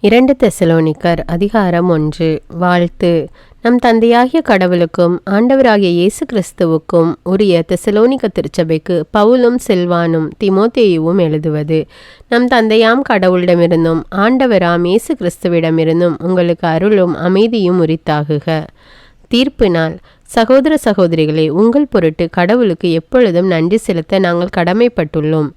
இரண்டு தெசலோனிக்கர் அதிகாரம் ஒன்று. வாழ்த்து. நம் தந்தையாகிய கடவுளுக்கும் ஆண்டவராகிய இயேசு கிறிஸ்துவுக்கும் உரிய தெசலோனிக்க திருச்சபைக்கு பவுலும் செல்வானும் திமோத்தேயுவும் எழுதுவது. நம் தந்தையாம் கடவுளிடமிருந்தும் ஆண்டவராம் இயேசு கிறிஸ்துவிடமிருந்தும் உங்களுக்கு அருளும் அமைதியும் உரித்தாகுக. தீர்ப்பு நாள். சகோதர சகோதரிகளே உங்கள் பொருட்டு கடவுளுக்கு எப்பொழுதும் நன்றி செலுத்த நாங்கள் கடமைப்பட்டுள்ளோம்.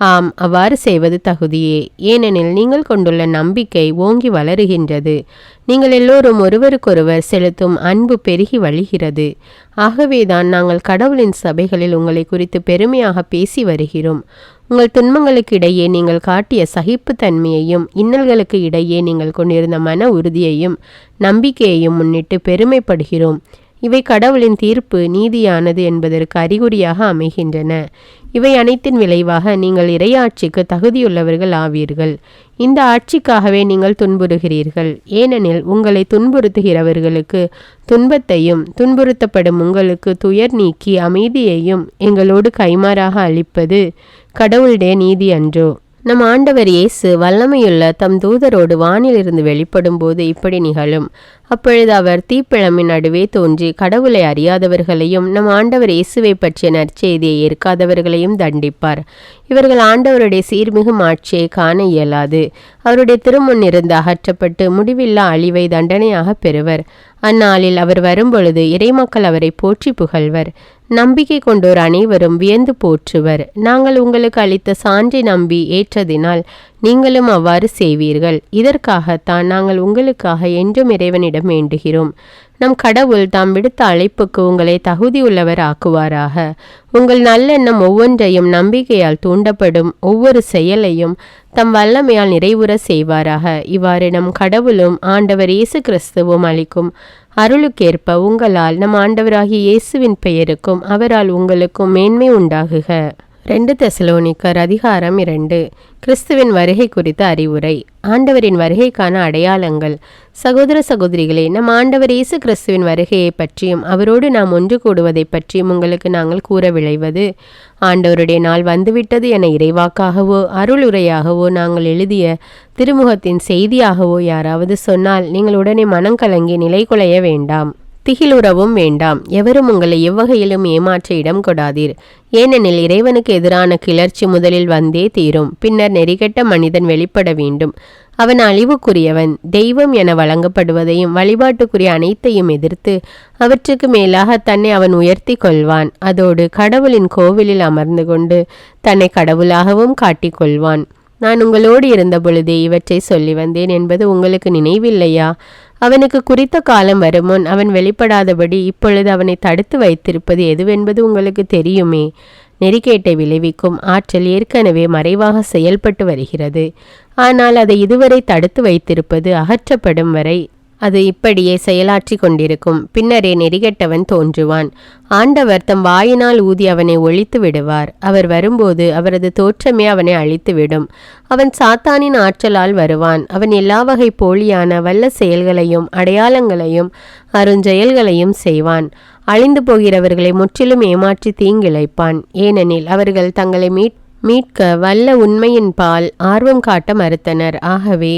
ஆம் அவ்வாறு செய்வது தகுதியே. ஏனெனில் நீங்கள் கொண்டுள்ள நம்பிக்கை ஓங்கி வளருகின்றது. நீங்கள் எல்லோரும் ஒருவருக்கொருவர் செலுத்தும் அன்பு பெருகி வழிகிறது. ஆகவேதான் நாங்கள் கடவுளின் சபைகளில் உங்களை குறித்து பெருமையாக பேசி வருகிறோம். உங்கள் துன்பங்களுக்கு இடையே நீங்கள் காட்டிய சகிப்புத்தன்மையையும் இன்னல்களுக்கு இடையே நீங்கள் கொண்டிருந்த மன உறுதியையும் நம்பிக்கையையும் முன்னிட்டு பெருமைப்படுகிறோம். இவை கடவுளின் தீர்ப்பு நீதியானது என்பதற்கு அறிகுறியாக அமைகின்றன. இவை அனைத்தின் விளைவாக நீங்கள் இறையாட்சிக்கு தகுதியுள்ளவர்கள் ஆவீர்கள். இந்த ஆட்சிக்காகவே நீங்கள் துன்புறுகிறீர்கள். ஏனெனில் உங்களை துன்புறுத்துகிறவர்களுக்கு துன்பத்தையும் துன்புறுத்தப்படும் உங்களுக்கு துயர் நீக்கி அமைதியையும் எங்களோடு கைமாறாக அளிப்பது கடவுளுடைய நீதி அன்றோ. நம் ஆண்டவர் இயேசு வல்லமையுள்ள தம் தூதரோடு வானிலிருந்து வெளிப்படும் போது இப்படி நிகழும். அப்பொழுது அவர் தீப்பிழமின் நடுவே தோன்றி கடவுளை அறியாதவர்களையும் நம் ஆண்டவர் இயேசுவை பற்றிய நற்செய்தியை ஏற்காதவர்களையும் தண்டிப்பார். இவர்கள் ஆண்டவருடைய சீர்மிகு ஆட்சியை காண இயலாது. அவருடைய திருமுன் இருந்து அகற்றப்பட்டு முடிவில்லா அழிவை தண்டனையாக பெறுவர். அந்நாளில் அவர் வரும்பொழுது இறைமக்கள் அவரை போற்றி புகழ்வர். நம்பிக்கை கொண்டோர் அனைவரும் வியந்து போற்றுவர். நாங்கள் உங்களுக்கு அளித்த சான்றை நம்பி ஏற்றதினால் நீங்களும் அவ்வாறு செய்வீர்கள். இதற்காகத்தான் நாங்கள் உங்களுக்காக என்றும் இறைவனிடம் வேண்டுகிறோம். நம் கடவுள் தாம் விடுத்த அழைப்புக்கு உங்களை தகுதியுள்ளவர் ஆக்குவாராக. உங்கள் நல்லெண்ணம் ஒவ்வொன்றையும் நம்பிக்கையால் தூண்டப்படும் ஒவ்வொரு செயலையும் தம் வல்லமையால் நிறைவுற செய்வாராக. இவ்வாறு நம் கடவுளும் ஆண்டவர் இயேசு கிறிஸ்துவும் அளிக்கும் அருளுக்கேற்ப உங்களால் நம் ஆண்டவராகிய இயேசுவின் பெயருக்கும் அவரால் உங்களுக்கும் மேன்மை உண்டாகுக. ரெண்டு தெசலோனிக்கர் அதிகாரம் இரண்டு. கிறிஸ்துவின் வருகை குறித்த அறிவுரை. ஆண்டவரின் வருகைக்கான அடையாளங்கள். சகோதர சகோதரிகளே நம் ஆண்டவர் இயேசு கிறிஸ்துவின் வருகையை பற்றியும் அவரோடு நாம் ஒன்று கூடுவதை பற்றியும் உங்களுக்கு நாங்கள் கூற விளைவது ஆண்டவருடைய நாள் வந்துவிட்டது என இறைவாக்காகவோ அருளுரையாகவோ நாங்கள் எழுதிய திருமுகத்தின் செய்தியாகவோ யாராவது சொன்னால் நீங்கள் உடனே மனம் கலங்கி நிலை குலைய வேண்டாம். திகிலுறவும் வேண்டாம். எவரும் உங்களை எவ்வகையிலும் ஏமாற்ற இடம் கொடாதீர். ஏனெனில் இறைவனுக்கு எதிரான கிளர்ச்சி முதலில் வந்தே தீரும். பின்னர் நெறிகெட்ட மனிதன் வெளிப்பட வேண்டும். அவன் அழிவுக்குரியவன். தெய்வம் என வழங்கப்படுவதையும் வழிபாட்டுக்குரிய அனைத்தையும் எதிர்த்து அவற்றுக்கு மேலாக தன்னை அவன் உயர்த்தி கொள்வான். அதோடு கடவுளின் கோவிலில் அமர்ந்து கொண்டு தன்னை கடவுளாகவும் காட்டிக்கொள்வான் நான் உங்களோடு இருந்த பொழுதே இவற்றை சொல்லி வந்தேன் என்பது உங்களுக்கு நினைவில்லையா? அவனுக்கு குறித்த காலம் வருமுன் அவன் வெளிப்படாதபடி இப்பொழுது அவனை தடுத்து வைத்திருப்பது எதுவென்பது உங்களுக்கு தெரியுமே. நெறிக்கேட்டை விளைவிக்கும் ஆற்றல் ஏற்கனவே மறைவாக செயல்பட்டு வருகிறது. ஆனால் அதை இதுவரை தடுத்து வைத்திருப்பது அகற்றப்படும் வரை அது இப்படியே செயலாற்றி கொண்டிருக்கும். பின்னரே நெறிகெட்டவன் தோன்றுவான். ஆண்டவர் தம் வாயினால் ஊதி அவனை ஒழித்து விடுவார். அவர் வரும்போது அவரது தோற்றமே அவனை அழித்துவிடும். அவன் சாத்தானின் ஆற்றலால் வருவான். அவன் எல்லா வகை போலியான வல்ல செயல்களையும் அடையாளங்களையும் அருஞ்செயல்களையும் செய்வான். அழிந்து போகிறவர்களை முற்றிலும் ஏமாற்றி தீங்கிழைப்பான். ஏனெனில் அவர்கள் தங்களை மீட் மீட்க வல்ல உண்மையின் பால் ஆர்வம் காட்ட மறுத்தனர். ஆகவே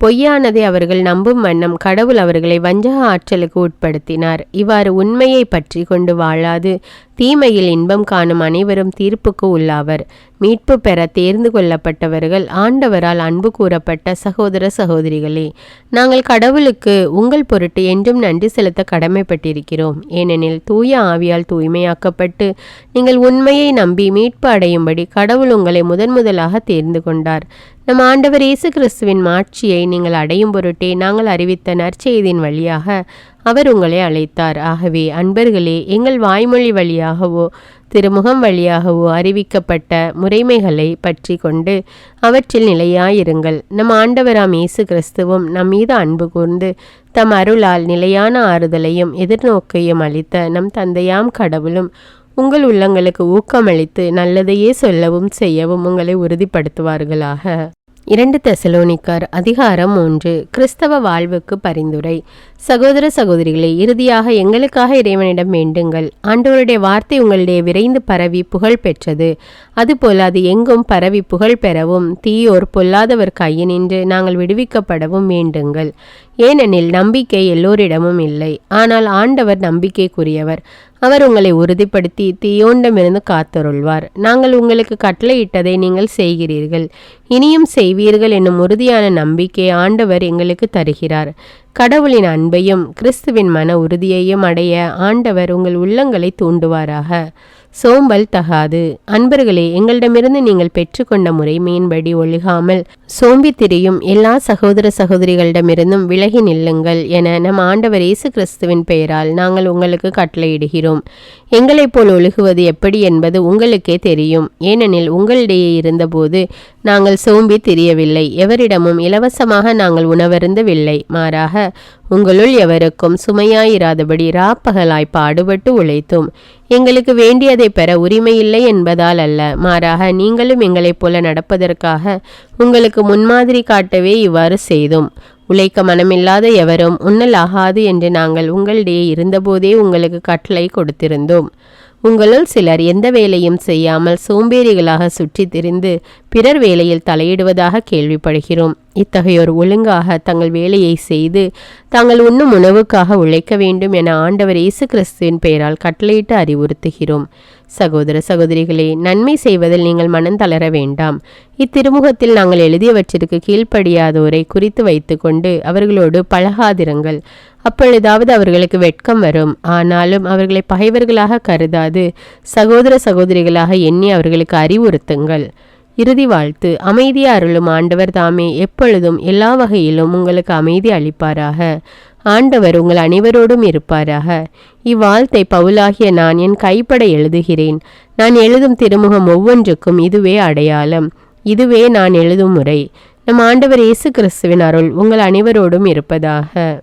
பொய்யானதை அவர்கள் நம்பும் வண்ணம் கடவுள் அவர்களை வஞ்சக ஆற்றலுக்கு உட்படுத்தினார். இவ்வாறு உண்மையை பற்றி கொண்டு வாழாது. தீமையில் இன்பம் காணும் அனைவரும் தீர்ப்புக்கு உள்ளாவர். மீட்பு பெற தேர்ந்து கொள்ளப்பட்டவர்கள் ஆண்டவரால் அன்பு கூறப்பட்ட சகோதர சகோதரிகளே நாங்கள் கடவுளுக்கு உங்கள் பொருட்டு என்றும் நன்றி செலுத்த கடமைப்பட்டிருக்கிறோம். ஏனெனில் தூய ஆவியால் தூய்மையாக்கப்பட்டு நீங்கள் உண்மையை நம்பி மீட்பு அடையும்படி கடவுள் உங்களை முதன் முதலாக தேர்ந்து கொண்டார். நம் ஆண்டவர் இயேசு கிறிஸ்துவின் மாட்சியை நீங்கள் அடையும் பொருட்டே நாங்கள் அறிவித்த நற்செய்தியின் வழியாக அவர் உங்களை அழைத்தார். ஆகவே அன்பர்களே எங்கள் வாய்மொழி வழியாகவோ திருமுகம் வழியாகவோ அறிவிக்கப்பட்ட முறைமைகளை பற்றி கொண்டு அவற்றில் நிலையாயிருங்கள். நம் ஆண்டவராம் இயேசு கிறிஸ்துவும் நம் மீது அன்பு கூர்ந்து தம் அருளால் நிலையான ஆறுதலையும் எதிர்நோக்கையும் அளித்த நம் தந்தையாம் கடவுளும் உங்கள் உள்ளங்களுக்கு ஊக்கமளித்து நல்லதையே சொல்லவும் செய்யவும் உங்களை உறுதிப்படுத்துவார்களாக. இரண்டு தெசலோனிக்கர் அதிகாரம் ஒன்று. கிறிஸ்தவ வாழ்வுக்கு பரிந்துரை. சகோதர சகோதரிகளை இறுதியாக எங்களுக்காக இறைவனிடம் வேண்டுங்கள். ஆண்டவருடைய வார்த்தை உங்களிடையே விரைந்து பரவி புகழ் பெற்றது. அதுபோல அது எங்கும் பரவி புகழ் பெறவும் தீயோர் பொல்லாதவர் கையினின்று நாங்கள் விடுவிக்கப்படவும் வேண்டுங்கள். ஏனெனில் நம்பிக்கை எல்லோரிடமும் இல்லை. ஆனால் ஆண்டவர் நம்பிக்கைக்குரியவர். அவர் உங்களை உறுதிப்படுத்தி தீயோண்டமிருந்து காத்தருள்வார். நாங்கள் உங்களுக்கு கட்டளையிட்டதை நீங்கள் செய்கிறீர்கள். இனியும் செய்வீர்கள் என்னும் உறுதியான நம்பிக்கை ஆண்டவர் எங்களுக்கு தருகிறார். கடவுளின் அன்பையும் கிறிஸ்துவின் மன உறுதியையும் அடைய ஆண்டவர் உங்கள் உள்ளங்களை தூண்டுவாராக. சோம்பல் தகாது. அன்பர்களே எங்களிடமிருந்து நீங்கள் பெற்றுக்கொண்ட முறைமையின்படி ஒழுகாமல் சோம்பி திரியும் எல்லா சகோதர சகோதரிகளிடமிருந்தும் விலகி நில்லுங்கள் என நம் ஆண்டவர் இயேசு கிறிஸ்துவின் பெயரால் நாங்கள் உங்களுக்கு கட்டளையிடுகிறோம். எங்களைப் போல் ஒழுகுவது எப்படி என்பது உங்களுக்கே தெரியும். ஏனெனில் உங்களிடையே இருந்தபோது நாங்கள் சோம்பி திரியவில்லை. எவரிடமும் இலவசமாக நாங்கள் உணவருந்தவில்லை. மாறாக உங்களுள் எவருக்கும் சுமையாயிராதபடி ராப்பகலாய் பாடுபட்டு உழைத்தும். எங்களுக்கு வேண்டியதை பெற உரிமையில்லை என்பதால் அல்ல. மாறாக நீங்களும் எங்களைப் போல நடப்பதற்காக உங்களுக்கு முன்மாதிரி காட்டவே இவ்வாறு செய்தோம். உழைக்க மனமில்லாத எவரும் உண்ணலாகாது என்று நாங்கள் உங்களிடையே இருந்தபோதே உங்களுக்கு கட்டளை கொடுத்திருந்தோம். உங்களுள் சிலர் எந்த வேலையும் செய்யாமல் சோம்பேறிகளாக சுற்றித் திரிந்து பிறர் வேலையில் தலையிடுவதாக கேள்விப்படுகிறோம். இத்தகையோர் ஒழுங்காக தங்கள் வேலையை செய்து தாங்கள் உண்ணும் உணவுக்காக உழைக்க வேண்டும் என ஆண்டவர் இயேசு கிறிஸ்துவின் பெயரால் கட்டளையிட்டு அறிவுறுத்துகிறோம். சகோதர சகோதரிகளே நன்மை செய்வதில் நீங்கள் மனம் தளர வேண்டாம். இத்திருமுகத்தில் நாங்கள் எழுதியவற்றிற்கு கீழ்ப்படியாதோரை குறித்து வைத்துக்கொண்டு அவர்களோடு பழகாதிருங்கள். அப்பொழுதாவது அவர்களுக்கு வெட்கம் வரும். ஆனாலும் அவர்களை பகைவர்களாக கருதாது. சகோதர சகோதரிகளாக எண்ணி அவர்களுக்கு அறிவுறுத்துங்கள். இறுதி வாழ்த்து. அமைதி அருளும் ஆண்டவர் தாமே எப்பொழுதும் எல்லா வகையிலும் உங்களுக்கு அமைதி அளிப்பாராக. ஆண்டவர் உங்கள் அனைவரோடும் இருப்பாராக. இவ்வாழ்த்தை பவுலாகிய நான் என் கைப்பட எழுதுகிறேன். நான் எழுதும் திருமுகம் ஒவ்வொன்றுக்கும் இதுவே அடையாளம். இதுவே நான் எழுதும் முறை. நம் ஆண்டவர் இயேசு கிறிஸ்துவின் அருள் உங்கள் அனைவரோடும் இருப்பதாக.